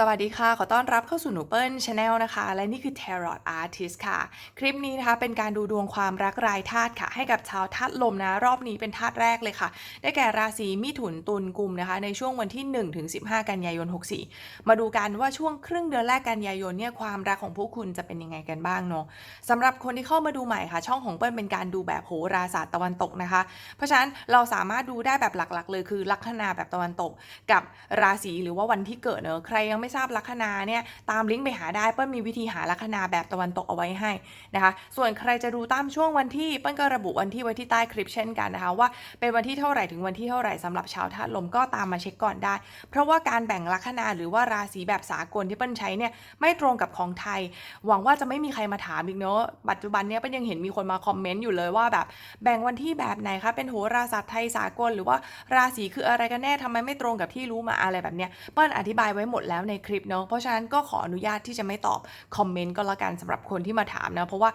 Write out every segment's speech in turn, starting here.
สวัสดีค่ะ ขอต้อนรับเข้าสู่หนูเปิ้ลชาแนลนะคะ และนี่คือ Tarot Artist ค่ะ คลิปนี้นะคะเป็นการดูดวงความรักรายธาตุค่ะ ให้กับชาวธาตุลมนะ รอบนี้เป็นธาตุแรกเลยค่ะ ได้แก่ราศีมิถุนตุลกุมนะคะ ในช่วงวันที่ 1 ถึง 15 กันยายน 64 มาดูกันว่าช่วงครึ่งเดือนแรกกันยายนเนี่ยความรักของพวกคุณจะเป็นยังไงกันบ้างเนาะสำหรับคนที่เข้ามาดูใหม่ค่ะ ช่องของเปิ้ลเป็นการดูแบบโหราศาสตร์ตะวันตกนะคะ เพราะฉะนั้นเราสามารถดูได้แบบหลักๆ เลยคือลัคนาแบบตะวันตก กับราศีหรือว่าวันที่เกิดเนอะใครยังไม่ทราบลัคนาเนี่ยตามลิงก์ไปหาได้เปิ้ลมีวิธีหาลัคนาแบบตะวันตกเอาไว้ให้นะคะส่วนใครจะดูตามช่วงวันที่เปิ้ลก็ระบุวันที่ไว้ที่ใต้คลิปเช่นกันนะคะว่าเป็นวันที่เท่าไหร่ถึงวันที่เท่าไหร่สำหรับชาวธาตุลมก็ตามมาเช็คก่อนได้ เพราะว่าการแบ่งลัคนาหรือว่าราศีแบบสากลที่เปิ้ลใช้เนี่ยไม่ตรงกับของไทย หวังว่าจะไม่มีใครมาถามอีกเนอะปัจจุบันเนี้ยเปิ้ลยังเห็นมีคนมาคอมเมนต์อยู่เลยว่าแบบแบ่งวันที่แบบไหนคะเป็นโหราศาสตร์ไทยสากล หรือว่าราศีคืออะไรกันแน่ทำไมไม่ตรงกับที่รู้มาอะไรแบบเนี้ยเปิ้ลอธิบายไว้หมดแล้วในคลิปเนอะเพราะฉะนั้นก็ขออนุญาตที่จะไม่ตอบคอมเมนต์ก็แล้วกันสำหรับคนที่มาถามนะ เพราะว่า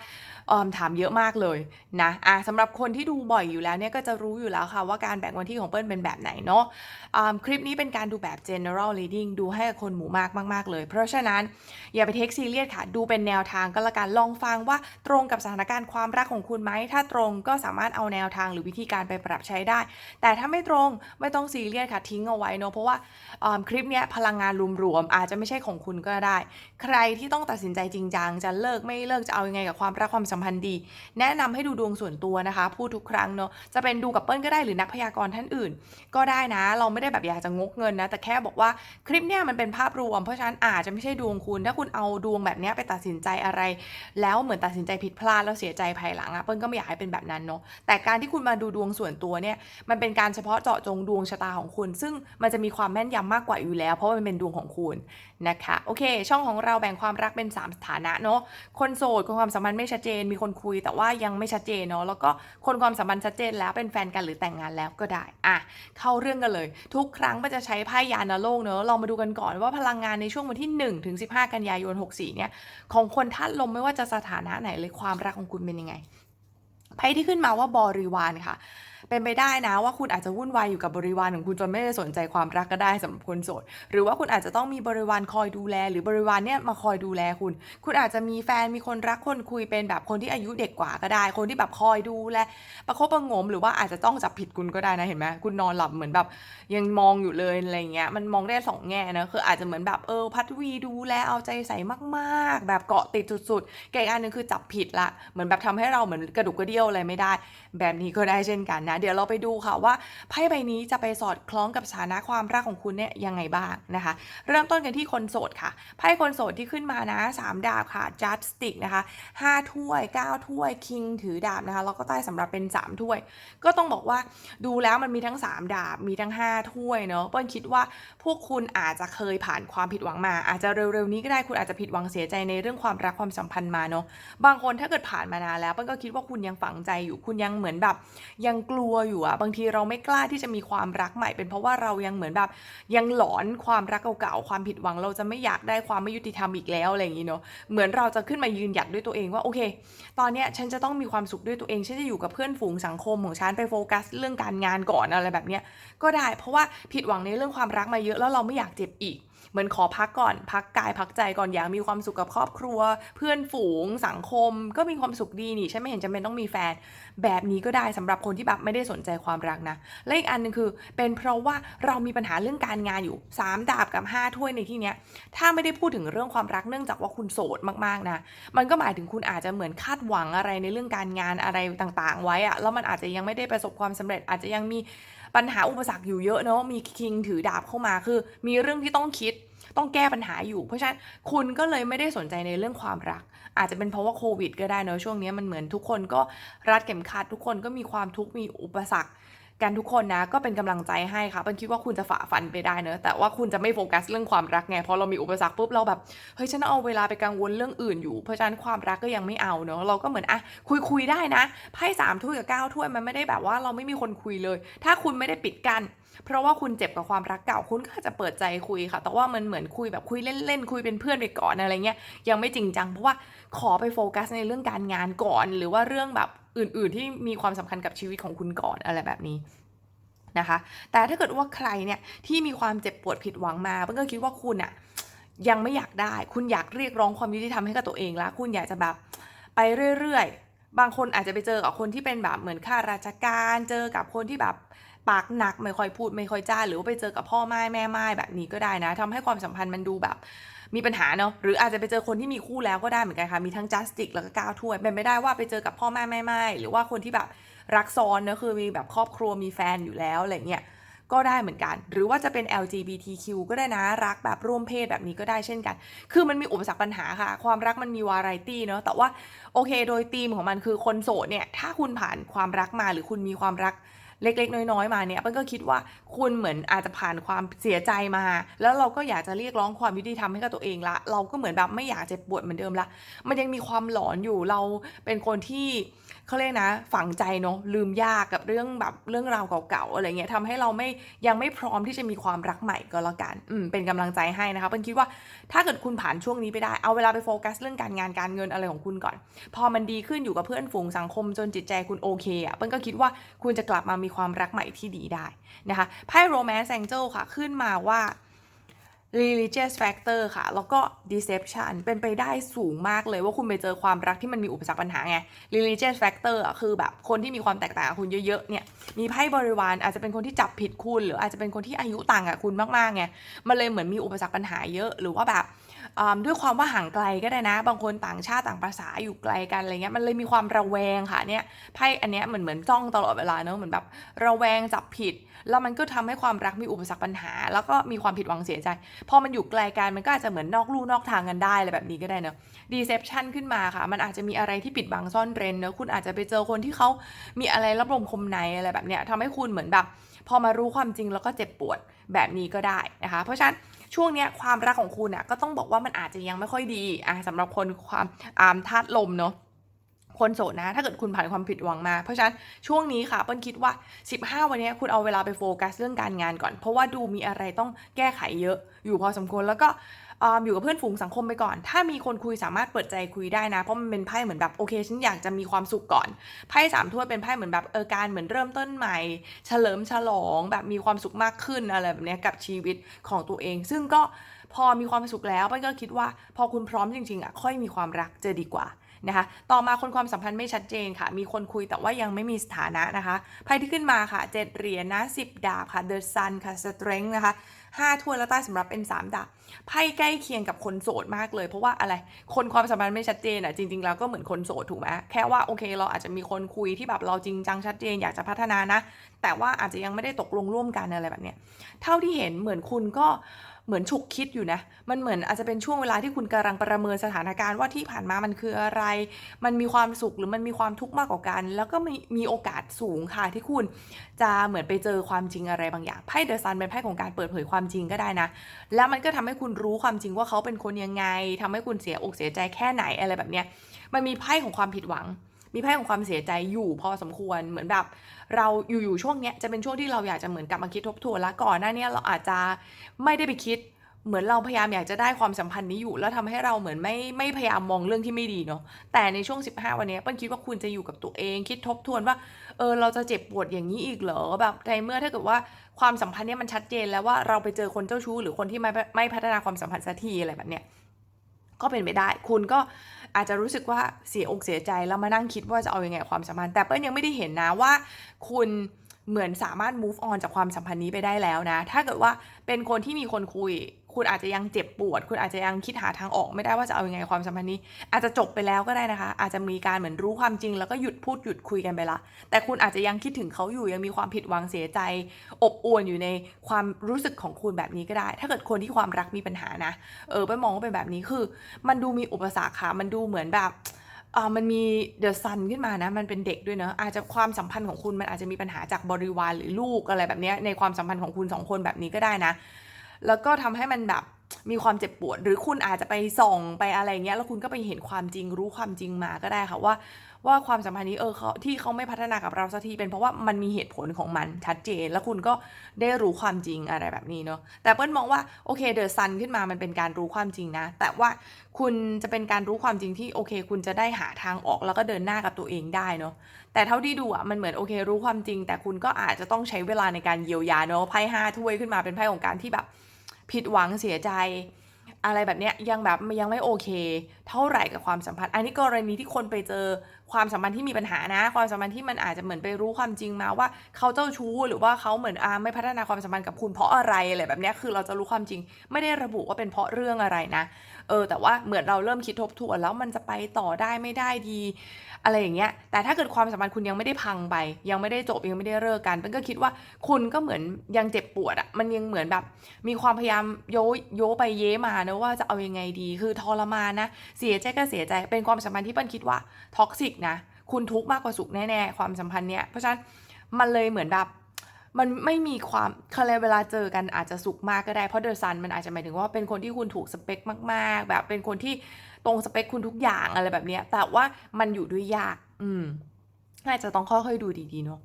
ถามเยอะมากเลยนะอะสำหรับคนที่ดูบ่อยอยู่แล้วเนี่ยก็จะรู้อยู่แล้วค่ะว่าการแบ่งวันที่ของเปิ้ลเป็นแบบไหนเนาะอ่าคลิปนี้เป็นการดูแบบ general reading ดูให้คนหมู่มากมากๆเลย เพราะฉะนั้นอย่าไปเทคซีเรียสค่ะ ดูเป็นแนวทางก็แล้วกันลองฟังว่าตรงกับสถานการณ์ความรักของคุณไหมถ้าตรงก็สามารถเอาแนวทางหรือวิธีการไปปรับใช้ได้ แต่ถ้าไม่ตรงไม่ต้องซีเรียสค่ะทิ้งเอาไว้เนอะเพราะว่าคลิปเนี้ยพลังงานรวมๆอาจจะไม่ใช่ของคุณก็ได้ ใครที่ต้องตัดสินใจจริงจังจะเลิกไม่เลิกจะเอายังไงกับความรักความสัมพันธ์ดี แนะนำให้ดูดวงส่วนตัวนะคะ พูดทุกครั้งเนอะจะเป็นดูกับเปิ้ลก็ได้หรือนักพยากรณ์ท่านอื่น ก็ได้นะ เราไม่ได้แบบอยากจะงกเงินนะแต่แค่บอกว่าคลิปเนี้ยมันเป็นภาพรวม เพราะฉะนั้นอาจจะไม่ใช่ดวงคุณ ถ้าคุณเอาดวงแบบเนี้ยไปตัดสินใจอะไร แล้วเหมือนตัดสินใจผิดพลาดแล้วเสียใจภายหลังอะเปิ้ลก็ไม่อยากให้เป็นแบบนั้นเนาะแต่การที่คุณมาดูดวงส่วนตัวเนี่ยมันเป็นการเฉพาะเจาะจงดวงชะตาของคุณ ซึ่งมันจะมีความแม่นยำมากกว่าอยู่แล้ว เพราะมันเป็นดวงของคุณนะคะ โอเค ช่องของเราแบ่งความรักเป็น 3 สถานะเนาะคนโสดคนความสัมพันธ์ไม่ชัดเจน มีคนคุยแต่ว่ายังไม่ชัดเจนเนาะแล้วก็คนความสัมพันธ์ชัดเจนแล้วเป็นแฟนกันหรือแต่งงานแล้วก็ได้อะเข้าเรื่องกันเลย ทุกครั้งมันจะใช้ไพ่ยานาโลกเนาะลองมาดูกันก่อนว่าพลังงานในช่วงวันที่1ถึง15 กันยายน 64 เนี่ยของคนธาตุลมไม่ว่าจะสถานะไหนเลยความรักของคุณเป็นยังไงไพ่ที่ขึ้นมาว่าบริวารค่ะ เป็นไปได้นะว่าคุณอาจจะวุ่นวายอยู่กับบริวารของคุณจนไม่ได้สนใจความรักก็ได้สำหรับคนโสด หรือว่าคุณอาจจะต้องมีบริวารคอยดูแล หรือบริวารเนี่ยมาคอยดูแลคุณ คุณอาจจะมีแฟนมีคนรักคนคุยเป็นแบบคนที่อายุเด็กกว่าก็ได้ คนที่แบบคอยดูแลประคบประงม หรือว่าอาจจะต้องจับผิดคุณก็ได้นะเห็นไหมคุณนอนหลับเหมือนแบบยังมองอยู่เลยอะไรเงี้ยมันมองได้สองแง่นะคืออาจจะเหมือนแบบเออพัทวีดูแลเอาใจใส่มากๆ แบบเกาะติดสุดๆแกอีกอันหนึงคือจับผิดละเหมือนแบบทำให้เราเหมือนกระดุกกระเดี่ยวอะไรไม่ได้ แบบนี้ก็ได้เช่นกันนะเดี๋ยวเราไปดูค่ะว่าไพ่ใบนี้จะไปสอดคล้องกับสถานะความรักของคุณเนี่ยยังไงบ้างนะคะ เริ่มต้นกันที่คนโสดค่ะไพ่คนโสดที่ขึ้นมานะสามดาบค่ะจัดสติกนะคะห้าถ้วยเก้าถ้วยคิงถือดาบนะคะแล้วก็ใต้สำหรับเป็นสามถ้วย ก็ต้องบอกว่าดูแล้วมันมีทั้ง 3 ดาบมีทั้ง 5 ถ้วยเนาะเปิ้ลคิดว่าพวกคุณอาจจะเคยผ่านความผิดหวังมา อาจจะเร็วๆนี้ก็ได้คุณอาจจะผิดหวังเสียใจในเรื่องความรักความสัมพันธ์มาเนาะบางคนถ้าเกิดผ่านมานานแล้วเปิ้ลก็คิดว่าคุณยังฝังใจอยู่คุณยังเหมือนแบบยังกลัวอยู่อะบางทีเราไม่กล้าที่จะมีความรักใหม่ เป็นเพราะว่าเรายังเหมือนแบบยังหลอนความรักเก่าๆความผิดหวังเราจะไม่อยากได้ความไม่ยุติธรรมอีกแล้วอะไรอย่างนี้เนาะเหมือนเราจะขึ้นมายืนหยัดด้วยตัวเองว่าโอเค ตอนเนี้ยฉันจะต้องมีความสุขด้วยตัวเองฉันจะอยู่กับเพื่อนฝูงสังคมของฉันไปโฟกัส เรื่องการงานก่อนอะไรแบบเนี้ยก็ได้ เพราะว่าผิดหวังในเรื่องความรักมาเยอะแล้วเราไม่อยากเจ็บอีก เหมือนขอพักก่อน พักกายพักใจก่อนอยากมีความสุขกับครอบครัว เพื่อนฝูงสังคม ก็มีความสุขดีนี่ฉันไม่เห็นจำเป็นต้องมีแฟน แบบนี้ก็ได้สำหรับคนที่แบบไม่ได้สนใจความรักนะและอีกอันหนึงคือ เป็นเพราะว่าเรามีปัญหาเรื่องการงานอยู่ 3 ดาบกับ 5 ถ้วยในที่เนี้ยถ้าไม่ได้พูดถึงเรื่องความรักเนื่องจากว่าคุณโสดมากๆนะมันก็หมายถึงคุณอาจจะเหมือนคาดหวังอะไรในเรื่องการงานอะไรต่างๆ ไว้อะแล้วมันอาจจะยังไม่ได้ประสบความสำเร็จอาจจะยังมี ปัญหาอุปสรรคอยู่เยอะเนาะมีคิงถือดาบเข้ามาคือ มีเรื่องที่ต้องคิดต้องแก้ปัญหาอยู่ เพราะฉะนั้นคุณก็เลยไม่ได้สนใจในเรื่องความรัก อาจจะเป็นเพราะว่าโควิดก็ได้เนาะช่วงนี้มันเหมือนทุกคนก็รัดเข็มขัดทุกคนก็มีความทุกข์มีอุปสรรค กันทุกคนนะ ก็เป็นกำลังใจให้ค่ะเป็นคิดว่าคุณจะฝ่าฟันไปได้เนอะแต่ว่าคุณจะไม่โฟกัสเรื่องความรักไงพอเรามีอุปสรรคปุ๊บเราแบบเฮ้ยฉันเอาเวลาไปกังวลเรื่องอื่นอยู่เพราะฉะนั้นความรักก็ยังไม่เอาเนอะเราก็เหมือนอะคุยคุยได้นะไพ่สามถ้วยกับเก้าถ้วยมันไม่ได้แบบว่าเราไม่มีคนคุยเลย ถ้าคุณไม่ได้ปิดกั้น เพราะว่าคุณเจ็บกับความรักเก่าคุณก็อาจจะเปิดใจคุยค่ะ แต่ว่ามันเหมือนคุยแบบคุยเล่นๆคุยเป็นเพื่อนไปก่อนอะไรเงี้ยยังไม่จริงจังเพราะว่าขอไปโฟกัสในเรื่องการงานก่อน หรือว่าเรื่องแบบอื่น ๆ ที่มีความสำคัญกับชีวิตของคุณก่อนอะไรแบบนี้นะคะ แต่ถ้าเกิดว่าใครเนี่ยที่มีความเจ็บปวดผิดหวังมาเปิ้ลก็คิดว่าคุณอะยังไม่อยากได้ คุณอยากเรียกร้องความยุติธรรมให้กับตัวเองละคุณอยากจะแบบไปเรื่อยๆ บางคนอาจจะไปเจอกับคนที่เป็นแบบเหมือนข้าราชการ เจอกับคนที่แบบ ปากหนักไม่ค่อยพูดไม่ค่อยจ้า หรือว่าไปเจอกับพ่อไม้แม่ไม้แบบนี้ก็ได้นะทำให้ความสัมพันธ์มันดูแบบมีปัญหาเนาะหรืออาจจะไปเจอคนที่มีคู่แล้วก็ได้เหมือนกันค่ะ มีทั้งจัสติกแล้วก็ก้าวถ้วยเป็นไม่ได้ว่าไปเจอกับพ่อแม่แม่ไม้หรือว่าคนที่แบบรักซ้อนเนะคือมีแบบครอบครัวมีแฟนอยู่แล้วอะไรเงี้ยก็ได้เหมือนกัน หรือว่าจะเป็น LGBTQ ก็ได้นะ รักแบบร่วมเพศแบบนี้ก็ได้เช่นกัน คือมันมีอุปสรรคปัญหาค่ะ ความรักมันมีวาไรตี้เนาะ แต่ว่าโอเค โดยธีมของมันคือคนโสดเนี่ย ถ้าคุณผ่านความรักมาหรือคุณมีความรัก เล็กๆ น้อยๆมาเนี่ยเปิ้ลก็คิดว่าคุณเหมือนอาจจะผ่านความเสียใจมา แล้วเราก็อยากจะเรียกร้องความยุติธรรมให้กับตัวเองละ เราก็เหมือนแบบไม่อยากเจ็บปวดเหมือนเดิมละ มันยังมีความหลอนอยู่เราเป็นคนที่เขาเรียกนะ ฝังใจเนาะลืมยากกับเรื่องแบบเรื่องราวเก่าๆอะไรเงี้ยทำให้เราไม่ยังไม่พร้อมที่จะมีความรักใหม่ก็แล้วกันอืมเป็นกำลังใจให้นะคะเปิ้ลคิดว่าถ้าเกิดคุณผ่านช่วงนี้ไปได้เอาเวลาไปโฟกัสเรื่องการงานการเงินอะไรของคุณก่อน พอมันดีขึ้นอยู่กับเพื่อนฝูงสังคมจนจิตใจคุณโอเคอะเปิ้ลก็คิดว่าคุณจะกลับมามีความรักใหม่ที่ดีได้นะคะไพ่ romance angel ค่ะขึ้นมาว่า religious factor ค่ะ แล้วก็ deception เป็นไปได้สูงมากเลยว่าคุณไปเจอความรักที่มันมีอุปสรรคปัญหาไง religious factor อะคือแบบคนที่มีความแตกต่างคุณเยอะๆ เนี่ย มีไพ่บริวารอาจจะเป็นคนที่จับผิดคุณ หรืออาจจะเป็นคนที่อายุต่างกับคุณมากๆไง มันเลยเหมือนมีอุปสรรคปัญหาเยอะ หรือว่าแบบ ด้วยความว่าห่างไกลก็ได้นะ บางคนต่างชาติต่างภาษาอยู่ไกลกันอะไรเงี้ยมันเลยมีความระแวงค่ะเนี่ยไพ่อันเนี้ยเหมือนเหมือนจ้องตลอดเวลาเนอะเหมือนแบบระแวงจับผิด แล้วมันก็ทำให้ความรักมีอุปสรรคปัญหา แล้วก็มีความผิดหวังเสียใจ พอมันอยู่ไกลกันมันก็อาจจะเหมือนนอกลู่นอกทางกันได้อะไรแบบนี้ก็ได้เนอะ deception ขึ้นมาค่ะ มันอาจจะมีอะไรที่ปิดบังซ่อนเร้นเนอะคุณอาจจะไปเจอคนที่เขามีอะไรรับลมคมในอะไรแบบเนี้ยทำให้คุณเหมือนแบบ พอมารู้ความจริงแล้วก็เจ็บปวดแบบนี้ก็ได้นะคะ เพราะฉะนั้น ช่วงเนี้ยความรักของคุณอะก็ต้องบอกว่ามันอาจจะยังไม่ค่อยดีอะสำหรับคนความอามธาตุลมเนาะคนโสดนะ ถ้าเกิดคุณผ่านความผิดหวังมา เพราะฉะนั้นช่วงนี้ค่ะเปิ้ลคิดว่า 15 วันนี้คุณเอาเวลาไปโฟกัสเรื่องการงานก่อน เพราะว่าดูมีอะไรต้องแก้ไขเยอะอยู่พอสมควรแล้วก็ อยู่กับเพื่อนฝูงสังคมไปก่อน ถ้ามีคนคุยสามารถเปิดใจคุยได้นะ เพราะมันเป็นไพ่เหมือนแบบโอเคฉันอยากจะมีความสุขก่อน ไพ่สามถ้วยเป็นไพ่เหมือนแบบเออการเหมือนเริ่มต้นใหม่ เฉลิมฉลองแบบมีความสุขมากขึ้นอะไรแบบนี้กับชีวิตของตัวเอง ซึ่งก็พอมีความสุขแล้วเปิ้ลก็คิดว่าพอคุณพร้อมจริงๆอะค่อยมีความรักจะดีกว่านะคะต่อมาคนความสัมพันธ์ไม่ชัดเจนค่ะ มีคนคุยแต่ว่ายังไม่มีสถานะนะคะไพ่ที่ขึ้นมาค่ะเจ็ดเหรียญนะสิบดาบค่ะ The Sun ค่ะ Strength นะคะ ห้าถ้วยแล้วใต้สำหรับเป็นสามดาบไพ่ใกล้เคียงกับคนโสดมากเลย เพราะว่าอะไรคนความสัมพันธ์ไม่ชัดเจนอะจริงๆแล้วก็เหมือนคนโสดถูกไหมแค่ว่าโอเคเราอาจจะมีคนคุยที่แบบเราจริงจังชัดเจนอยากจะพัฒนานะ แต่ว่าอาจจะยังไม่ได้ตกลงร่วมกันอะไรแบบเนี้ยเท่าที่เห็นเหมือนคุณก็ เหมือนฉุกคิดอยู่นะ มันเหมือนอาจจะเป็นช่วงเวลาที่คุณกำลังประเมินสถานการณ์ว่าที่ผ่านมามันคืออะไร มันมีความสุขหรือมันมีความทุกข์มากกว่ากัน แล้วก็มีมีโอกาสสูงค่ะที่คุณจะเหมือนไปเจอความจริงอะไรบางอย่าง ไพ่เดอะซันเป็นไพ่ของการเปิดเผยความจริงก็ได้นะ แล้วมันก็ทำให้คุณรู้ความจริงว่าเขาเป็นคนยังไงทำให้คุณเสียอกเสียใจแค่ไหนอะไรแบบเนี้ย มันมีไพ่ของความผิดหวัง มีไพ่ของความเสียใจอยู่พอสมควรเหมือนแบบ เราอยู่ๆช่วงเนี้ยจะเป็นช่วงที่เราอยากจะเหมือนกลับมาคิดทบทวนแล้วก่อนหน้านี้เราอาจจะไม่ได้ไปคิดเหมือนเราพยายามอยากจะได้ความสัมพันธ์นี้อยู่ แล้วทำให้เราเหมือนไม่ไม่พยายามมองเรื่องที่ไม่ดีเนาะแต่ในช่วง 15 วันนี้เปิ้ลคิดว่าคุณจะอยู่กับตัวเอง คิดทบทวนว่าเออเราจะเจ็บปวดอย่างนี้อีกเหรอแบบในเมื่อถ้าเกิดว่าความสัมพันธ์นี้มันชัดเจนแล้วว่าเราไปเจอคนเจ้าชู้ หรือคนที่ไม่ไม่พัฒนาความสัมพันธ์สักทีอะไรแบบเนี้ยก็เป็นไปได้ คุณก็ อาจจะรู้สึกว่าเสียอกเสียใจแล้วมานั่งคิดว่าจะเอาอยัางไงความสัมพันธ์แต่เปิ้ลยังไม่ได้เห็นนะว่า คุณ เหมือนสามารถ move on จากความสัมพันธ์นี้ไปได้แล้วนะ ถ้าเกิดว่าเป็นคนที่มีคนคุย คุณอาจจะยังเจ็บปวด คุณอาจจะยังคิดหาทางออกไม่ได้ว่าจะเอาอยัางไงกับความสัมพันธ์นี้ อาจจะจบไปแล้วก็ได้นะคะ อาจจะมีการเหมือนรู้ความจริง แล้วก็หยุดพูดหยุดคุยกันไปละ แต่คุณอาจจะยังคิดถึงเขาอยู่ยังมีความผิดหวังเสียใจ อบอวลอยู่ในความรู้สึกของคุณแบบนี้ก็ได้ ถ้าเกิดคนที่ความรักมีปัญหานะ เออไปมองว่าเป็นแบบนี้คือ มันดูมีอุปสรรคค่ะ มันดูเหมือนแบบ อ่ามันมีเดอะซันขึ้นมานะ มันเป็นเด็กด้วยเนอะอาจจะความสัมพันธ์ของคุณมันอาจจะมีปัญหาจากบริวารหรือลูกอะไรแบบนี้ในความสัมพันธ์ของคุณสองคนแบบนี้ก็ได้นะ แล้วก็ทำให้มันแบบ มีความเจ็บปวด หรือคุณอาจจะไปส่องไปอะไรเงี้ยแล้วคุณก็ไปเห็นความจริงรู้ความจริงมาก็ได้ค่ะว่าว่าความสัมพันธ์นี้เออเขาที่เขาไม่พัฒนากับเราสักทีเป็นเพราะว่ามันมีเหตุผลของมันชัดเจน แล้วคุณก็ได้รู้ความจริงอะไรแบบนี้เนาะแต่เปิ้ลมองว่าโอเคเดอะซันขึ้นมามันเป็นการรู้ความจริงนะ แต่ว่าคุณจะเป็นการรู้ความจริงที่โอเค คุณจะได้หาทางออกแล้วก็เดินหน้ากับตัวเองได้เนาะแต่เท่าที่ดูอะมันเหมือนโอเค รู้ความจริง แต่คุณก็อาจจะต้องใช้เวลาในการเยียวยาเนาะไพ่ห้าถ้วยขึ้นมาเป็นไพ่ของการที่แบบ ผิดหวังเสียใจ อะไรแบบเนี้ยยังแบบยังไม่โอเค เท่าไหร่กับความสัมพันธ์ อันนี้กรณีที่คนไปเจอความสัมพันธ์ที่มีปัญหานะ ความสัมพันธ์ที่มันอาจจะเหมือนไปรู้ความจริงมาว่าเขาเจ้าชู้หรือว่าเขาเหมือนอาไม่พัฒนาความสัมพันธ์กับคุณเพราะอะไรอะไรแบบเนี้ยคือเราจะรู้ความจริง ไม่ได้ระบุว่าเป็นเพราะเรื่องอะไรนะ เออแต่ว่าเหมือนเราเริ่มคิดทบทวนแล้วมันจะไปต่อได้ไม่ได้ดี อะไรอย่างเงี้ย แต่ถ้าเกิดความสัมพันธ์คุณยังไม่ได้พังไป ยังไม่ได้จบยังไม่ได้เลิกกันเป็นก็คิดว่าคุณก็เหมือนยังเจ็บปวดอะมันยังเหมือนแบบ มีความพยายามโยโยไปเย้มานะว่าจะเอายังไงดี คือทรมานนะเสียใจก็เสียใจเป็นความสัมพันธ์ที่เปิ้ลคิดว่าท็อกซิกนะคุณทุกข์มากกว่าสุขแน่ๆความสัมพันธ์เนี้ยเพราะฉะนั้นมันเลยเหมือนแบบ มันไม่มีความคือเวลาเจอกันอาจจะสุขมากก็ได้ เพราะเดอะซันมันอาจจะหมายถึงว่าเป็นคนที่คุณถูกสเปคมาก ๆ แบบเป็นคนที่ตรงสเปคคุณทุกอย่างอะไรแบบเนี้ยแต่ว่ามันอยู่ด้วยยาก อืมน่าจะต้องค่อยๆดูดีๆเนาะ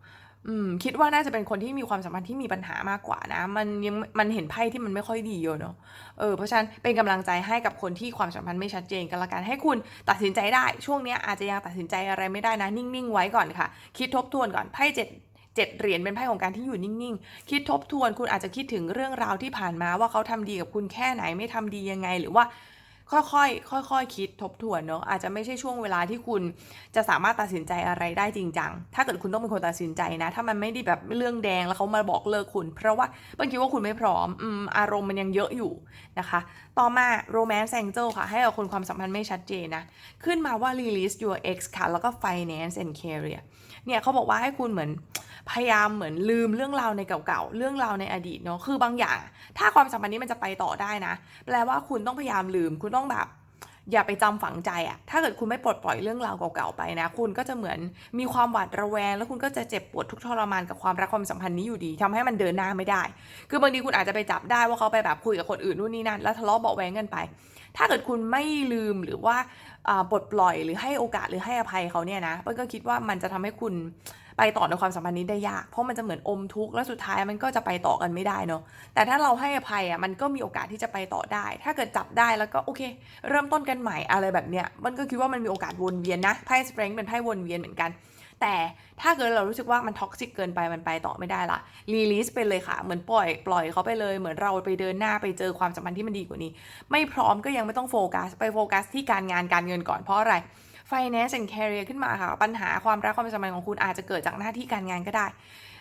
อืมคิดว่าน่าจะเป็นคนที่มีความสัมพันธ์ที่มีปัญหามากกว่านะ มันยังมันเห็นไพ่ที่มันไม่ค่อยดีเยอะเนาะเออเพราะฉะนั้นเป็นกำลังใจให้กับคนที่ความสัมพันธ์ไม่ชัดเจนกันละกันให้คุณตัดสินใจได้ ช่วงนี้อาจจะยังตัดสินใจอะไรไม่ได้นะ นิ่งๆไว้ก่อนค่ะ คิดทบทวนก่อนไพ่เจ็ด เจ็ดเหรียญเป็นไพ่ของการที่อยู่นิ่งๆ คิดทบทวนคุณอาจจะคิดถึงเรื่องราวที่ผ่านมาว่าเขาทำดีกับคุณแค่ไหนไม่ทำดียังไง หรือว่าค่อยๆ ค่อยๆ คิดทบทวนเนาะอาจจะไม่ใช่ช่วงเวลาที่คุณจะสามารถตัดสินใจอะไรได้จริงจัง ถ้าเกิดคุณต้องเป็นคนตัดสินใจนะ ถ้ามันไม่ได้แบบเรื่องแดงแล้วเขามาบอกเลิกคุณ เพราะว่าเปิ้ลคิดว่าคุณไม่พร้อมอืมอารมณ์มันยังเยอะอยู่นะคะ ต่อมา romance angel ค่ะ ให้กับคนความสัมพันธ์ไม่ชัดเจนนะ ขึ้นมาว่า release your ex ค่ะ แล้วก็ finance and career เนี่ยเขาบอกว่าให้คุณเหมือน พยายามเหมือนลืมเรื่องราวในเก่าๆ เรื่องราวในอดีตเนาะ คือบางอย่าง ถ้าความสัมพันธ์นี้มันจะไปต่อได้นะ แปลว่าคุณต้องพยายามลืม คุณต้องแบบ อย่าไปจำฝังใจอะถ้าเกิดคุณไม่ปลดปล่อยเรื่องราวเก่าๆไปนะ คุณก็จะเหมือนมีความหวาดระแวง แล้วคุณก็จะเจ็บปวดทุกทรมานกับความรักความสัมพันธ์นี้อยู่ดีทำให้มันเดินหน้าไม่ได้ คือบางทีคุณอาจจะไปจับได้ว่าเขาไปแบบคุยกับคนอื่นนู่นนี่นั่น แล้วทะเลาะเบาะแวงกันไป ถ้าเกิดคุณไม่ลืมหรือว่าปลดปล่อยหรือให้โอกาสหรือให้อภัยเขาเนี่ยนะเปิ้ลก็คิดว่ามันจะทำให้คุณ ไปต่อในความสัมพันธ์นี้ได้ยาก เพราะมันจะเหมือนอมทุกข์แล้วสุดท้ายมันก็จะไปต่อกันไม่ได้เนาะแต่ถ้าเราให้อภัยอะมันก็มีโอกาสที่จะไปต่อได้ ถ้าเกิดจับได้แล้วก็โอเค เริ่มต้นกันใหม่อะไรแบบเนี้ยมันก็คิดว่ามันมีโอกาสวนเวียนนะไพ่สเปรงเป็นไพ่วนเวียนเหมือนกันแต่ถ้าเกิดเรารู้สึกว่ามันท็อกซิกเกินไปมันไปต่อไม่ได้ละรีลิสไปเลยค่ะ เหมือนปล่อยปล่อยเขาไปเลย เหมือนเราไปเดินหน้าไปเจอความสัมพันธ์ที่มันดีกว่านี้ ไม่พร้อมก็ยังไม่ต้องโฟกัส ไปโฟกัสที่การงานการเงินก่อนเพราะอะไร finance and career ขึ้นมาค่ะ ปัญหาความรักความสัมพันธ์ของคุณอาจจะเกิดจากหน้าที่การงานก็ได้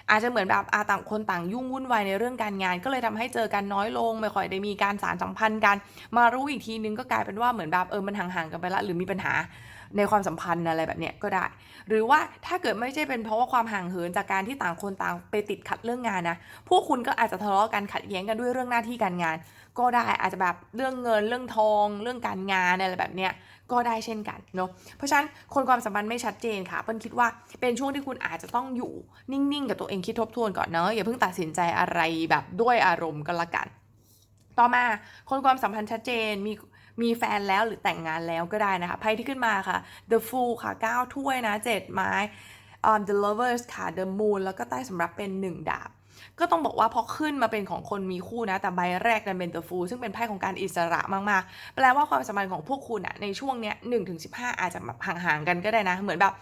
อาจจะเหมือนแบบอาต่างคนต่างยุ่งวุ่นวายในเรื่องการงาน ก็เลยทำให้เจอกันน้อยลง ไม่ค่อยได้มีการสารสัมพันธ์กัน มารู้อีกทีนึงก็กลายเป็นว่าเหมือนแบบเออมันห่างๆกันไปละหรือมีปัญหา ในความสัมพันธ์อะไรแบบเนี้ยก็ได้ หรือว่าถ้าเกิดไม่ใช่เป็นเพราะว่าความห่างเหินจากการที่ต่างคนต่างไปติดขัดเรื่องงานนะพวกคุณก็อาจจะทะเลาะกันขัดแย้งกันด้วยเรื่องหน้าที่การงาน ก็ได้อาจจะแบบเรื่องเงินเรื่องทอง เรื่องการงานอะไรแบบเนี้ยก็ได้เช่นกันเนาะเพราะฉะนั้นคนความสัมพันธ์ไม่ชัดเจนค่ะเปิ้ลคิดว่าเป็นช่วงที่คุณอาจจะต้องอยู่นิ่งๆ กับตัวเองคิดทบทวนก่อนเนาะอย่าเพิ่งตัดสินใจอะไรแบบด้วยอารมณ์ก็แล้วกัน ต่อมาคนความสัมพันธ์ชัดเจนมี มีแฟนแล้วหรือแต่งงานแล้วก็ได้นะคะไพ่ที่ขึ้นมาค่ะ The Fool ค่ะ 9 ถ้วยนะ 7 ไม้ um, The Lovers ค่ะ The Moon แล้วก็ใต้สำรับเป็น 1 ดาบ ก็ต้องบอกว่าพอขึ้นมาเป็นของคนมีคู่นะ แต่ใบแรกนั้นเป็น The Fool ซึ่งเป็นไพ่ของการอิสระมากๆ แปลว่าความสัมพันธ์ของพวกคุณอะในช่วงเนี้ยหนึ่งถึงสิอาจจะแบบห่างๆกันก็ได้นะ เหมือนแบบ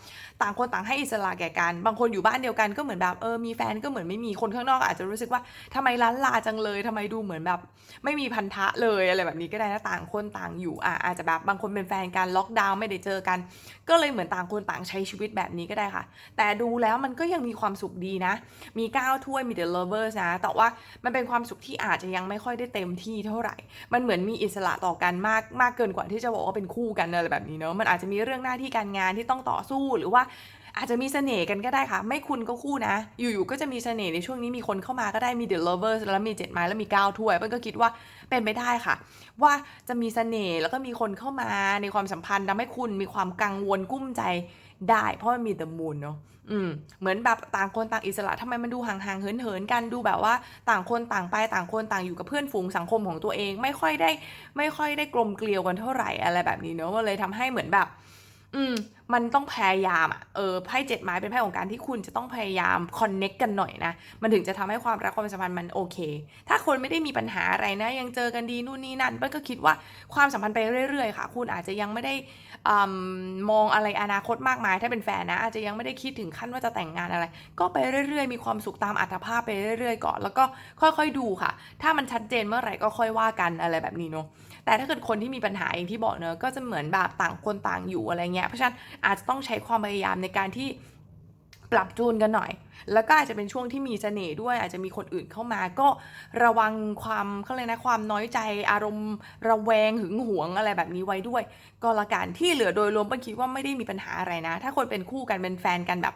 ต่างคนต่างให้อิสระแก่กัน บางคนอยู่บ้านเดียวกันก็เหมือนแบบเออมีแฟนก็เหมือนไม่มีคนข้างนอก อาจจะรู้สึกว่าทำไมล้านลาจังเลยทำไมดูเหมือนแบบ ไม่มีพันธะเลยอะไรแบบนี้ก็ได้นะต่างคนต่างอยู่อะอาจจะแบบบางคนเป็นแฟนกันล็อกดาวน์ไม่ได้เจอกัน ก็เลยเหมือนต่างคนต่างใช้ชีวิตแบบนี้ก็ได้ค่ะ แต่ดูแล้วมันก็ยังมีความสุขดีนะ มี9ถ้วยมี The Lovers นะ แต่ว่ามันเป็นความสุขที่อาจจะยังไม่ค่อยได้เต็มที่เท่าไหร่ มันเหมือนมีอิสระต่อกันมากมากเกินกว่าที่จะบอกว่าเป็นคู่กันอะไรแบบนี้เนอะมันอาจจะมีเรื่องหน้าที่การงานที่ต้องต่อสู้หรือว่าอาจจะมีเสน่ห์กันก็ได้ค่ะ ไม่คุณก็คู่นะ อยู่ๆก็จะมีเสน่ห์ในช่วงนี้มีคนเข้ามาก็ได้มี The Lovers แล้วมี 7 ไม้แล้วมี 9 ถ้วยเปิ้ลก็คิดว่าเป็นไปได้ค่ะ ว่าจะมีเสน่ห์แล้วก็มีคนเข้ามาในความสัมพันธ์ทำให้คุณมีความกังวลกุ้มใจ ได้ เพราะมันมีเดอะมูนเนาะอืมเหมือนแบบต่างคนต่างอิสระทำไมมันดูห่างๆเหินๆกันดูแบบว่าต่างคนต่างไปต่างคนต่างอยู่กับเพื่อนฝูงสังคมของตัวเอง ไม่ค่อยได้ ไม่ค่อยได้กลมเกลียวกันเท่าไหร่อะไรแบบนี้เนาะมันเลยทำให้เหมือนแบบ อืมมันต้องพยายามอะ เออ ไพ่เจ็ดไม้เป็นไพ่ของการที่คุณจะต้องพยายามคอนเน็กกันหน่อยนะ มันถึงจะทำให้ความรักความสัมพันธ์มันโอเค ถ้าคนไม่ได้มีปัญหาอะไรนะ ยังเจอกันดีนู่นนี่นั่นเปิ้ลก็คิดว่าความสัมพันธ์ไปเรื่อยๆ ค่ะ คุณอาจจะยังไม่ได้อมมองอะไรอนาคตมากมาย ถ้าเป็นแฟนนะ อาจจะยังไม่ได้คิดถึงขั้นว่าจะแต่งงานอะไร ก็ไปเรื่อยๆ มีความสุขตามอัตภาพไปเรื่อยๆ ก่อน แล้วก็ค่อยๆดูค่ะ ถ้ามันชัดเจนเมื่อไหร่ก็ค่อยว่ากันอะไรแบบนี้เนาะ แต่ถ้าเกิดคนที่มีปัญหาเองที่บอกเนอะก็จะเหมือนแบบต่างคนต่างอยู่อะไรเงี้ย เพราะฉะนั้นอาจจะต้องใช้ความพยายามในการที่ปรับจูนกันหน่อย แล้วก็อาจจะเป็นช่วงที่มีเสน่ห์ด้วย อาจจะมีคนอื่นเข้ามา ก็ระวังความเขาเลยกนะความน้อยใจ อารมณ์ระแวงหึงหวงอะไรแบบนี้ไว้ด้วย ก็ละกันที่เหลือโดยรวมเปิ้ลคิดว่าไม่ได้มีปัญหาอะไรนะ ถ้าคนเป็นคู่กันเป็นแฟนกันแบบ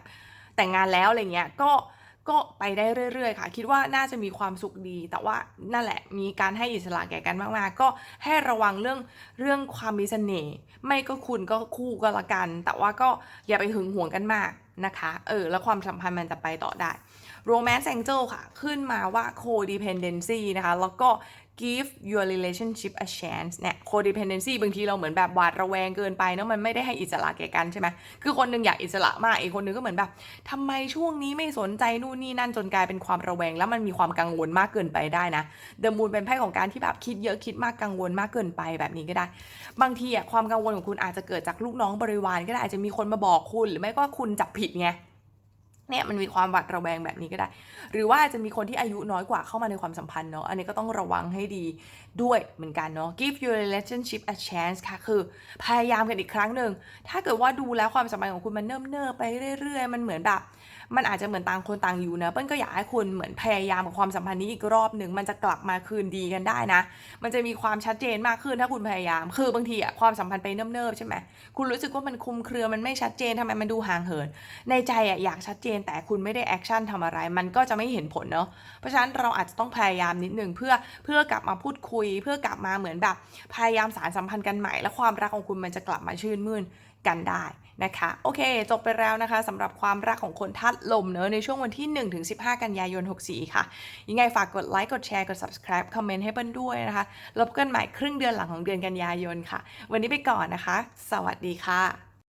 แต่งงานแล้วอะไรเงี้ยก็ ก็ไปได้เรื่อยๆ ค่ะ คิดว่าน่าจะมีความสุขดี แต่ว่านั่นแหละมีการให้อิสระแก่กันมากๆ ก็ให้ระวังเรื่องเรื่องความมีเสน่ห์ไม่ก็คุณก็คู่ก็ละกัน แต่ว่าก็อย่าไปหึงหวงกันมากนะคะเออแล้วความสัมพันธ์มันจะไปต่อได้ Romance Angel ค่ะ ขึ้นมาว่า codependency นะคะ แล้วก็ give your relationship a chance เนี่ย codependency บางทีเราเหมือนแบบหวาดระแวงเกินไปเนอะมันไม่ได้ให้อิสระแก่กันใช่ไหมคือคนหนึงอยากอิสระมากอีกคนนึงก็เหมือนแบบทำไมช่วงนี้ไม่สนใจนู่นนี่นั่นจนกลายเป็นความระแวง แล้วมันมีความกังวลมากเกินไปได้นะ The Moon เป็นไพ่ของการที่แบบคิดเยอะคิดมากกังวลมากเกินไปแบบนี้ก็ได้ บางทีอะความกังวลของคุณอาจจะเกิดจากลูกน้องบริวารก็ได้อาจจะมีคนมาบอกคุณหรือไม่ก็คุณจับผิดไง เนี่ยมันมีความหวาดระแวงแบบนี้ก็ได้ หรือว่าจจะมีคนที่อายุน้อยกว่าเข้ามาในความสัมพันธ์เนาะอันนี้ก็ต้องระวังให้ดีด้วยเหมือนกันเนาะ give your relationship a chance ค่ะ คือพยายามกันอีกครั้งหนึ่ง ถ้าเกิดว่าดูแล้วความสัมพันธ์ของคุณมันเนิ่มเนิบไปเรื่อยๆ มันเหมือนแบบ มันอาจจะเหมือนต่างคนต่างอยู่นะเปิ้ลก็อยากให้คุณเหมือนพยายามกับความสัมพันธ์นี้อีกรอบหนึ่งมันจะกลับมาคืนดีกันได้นะ มันจะมีความชัดเจนมากขึ้นถ้าคุณพยายาม คือบางทีอะความสัมพันธ์ไปเนิ่มๆใช่ไหมคุณรู้สึกว่ามันคุมเครือมันไม่ชัดเจนทำไมมันดูห่างเหิน ในใจอะอยากชัดเจนแต่คุณไม่ได้แอคชั่นทำอะไร มันก็จะไม่เห็นผลเนาะเพราะฉะนั้นเราอาจจะต้องพยายามนิดนึงเพื่อเพื่อกลับมาพูดคุย เพื่อกลับมาเหมือนแบบพยายามสารสัมพันธ์กันใหม่ และความรักของคุณมันจะกลับมาชื่นมื่นกันได้ นะคะโอเค จบไปแล้วนะคะสำหรับความรักของคนธาตุลมเนอะในช่วงวันที่ 1-15 กันยายน 64 ค่ะ ยังไงฝากกดไลค์กดแชร์กด subscribe คอมเมนต์ให้เปิ้ลด้วยนะคะแล้วพบกันใหม่ครึ่งเดือนหลังของเดือนกันยายนค่ะ วันนี้ไปก่อนนะคะ สวัสดีค่ะ